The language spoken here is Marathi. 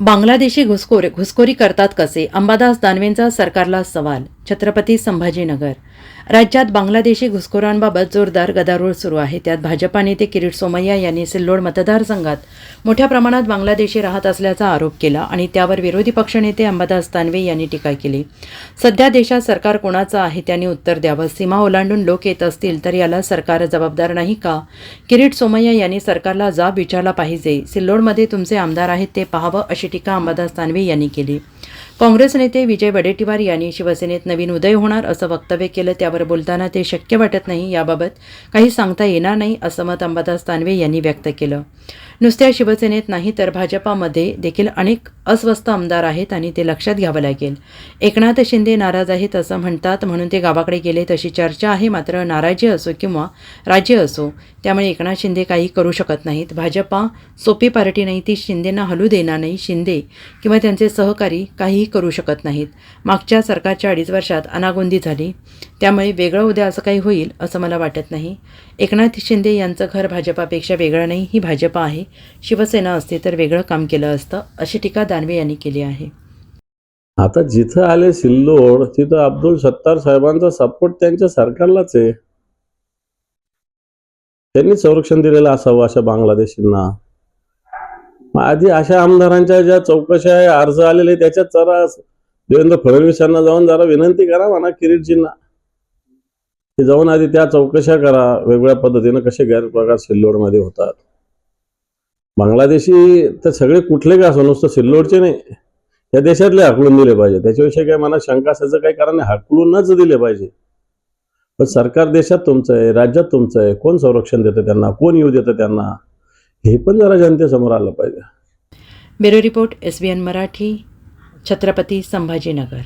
बांगलादेशी घुसखोर घुसखोरी करतात कसे? अंबादास दानवेंचा सरकारला सवाल छत्रपती संभाजीनगर. राज्यात बांगलादेशी घुसखोरांबाबत जोरदार गदारोळ सुरू आहे. त्यात भाजपा नेते किरीट सोमय्या यांनी सिल्लोड मतदारसंघात मोठ्या प्रमाणात बांगलादेशी राहत असल्याचा आरोप केला आणि त्यावर विरोधी पक्षनेते अंबादास दानवे यांनी टीका केली. सध्या देशात सरकार कोणाचं आहे त्यांनी उत्तर द्यावं. सीमा ओलांडून लोक येत असतील तर याला सरकार जबाबदार नाही का? किरीट सोमय्या यांनी सरकारला जाब विचारला पाहिजे. सिल्लोडमध्ये तुमचे आमदार आहेत ते पाहावं अशी टीका अंबादास दानवे यांनी केली. काँग्रेस नेते विजय वडेट्टीवार यांनी शिवसेनेत नवीन उदय होणार असं वक्तव्य केलं. त्यावर बोलताना ते शक्य वाटत नाही. याबाबत काही सांगता येणार नाही असं मत अंबादास दानवे यांनी व्यक्त केलं. नुसत्या शिवसेनेत नाही तर भाजपामध्ये देखील अनेक अस्वस्थ आमदार आहेत आणि ते लक्षात घ्यावं लागेल. एकनाथ शिंदे नाराज आहेत असं म्हणतात म्हणून ते गावाकडे गेले तशी चर्चा आहे मात्र नाराजी असो किंवा राज्य असो त्यामुळे एकनाथ शिंदे काही करू शकत नाहीत. भाजपा सोपी पार्टी नाही ती शिंदेंना हलू देणार नाही. शिंदे किंवा त्यांचे सहकारी काहीही करू शकत नाहीत. मागच्या सरकारच्या अडीच वर्षात अनागोंदी झाली. त्यामुळे वेगळं उद्या असं काही होईल असं मला वाटत नाही. एकनाथ शिंदे यांचं घर भाजपापेक्षा वेगळं नाही ही भाजपा आहे. शिवसेना असते तर वेगळं काम केलं असतं अशी टीका दानवे यांनी केली आहे. आता जिथं आले सिल्लोड तिथं अब्दुल सत्तार साहेबांचा सपोर्ट त्यांच्या सरकारलाच आहे. त्यांनी संरक्षण दिलेलं असावं अशा बांगलादेशींना. आधी अशा आमदारांच्या ज्या चौकशा अर्ज आलेले त्याच्यात जरा देवेंद्र फडणवीस यांना जाऊन जरा विनंती करा म्हणा किरीटजींना. जाऊन आधी त्या चौकशा करा वेगवेगळ्या पद्धतीनं कसे गैरप्रकार सिल्लोडमध्ये होतात. बांगलादेशी तर सगळे कुठले का असो नुसतं सिल्लोडचे नाही. या देशातले हाकलून दिले पाहिजे. त्याच्याविषयी काय मनात शंका असायचं काही कारण नाही. हाकलूनच दिले पाहिजे. पण सरकार देशात तुमचं आहे राज्यात तुमचं आहे. कोण संरक्षण देतं त्यांना? कोण येऊ देतं त्यांना? हे पण जरा जनतेसमोर आलं पाहिजे. Bureau report S B N Marathi Chhatrapati Sambhajinagar.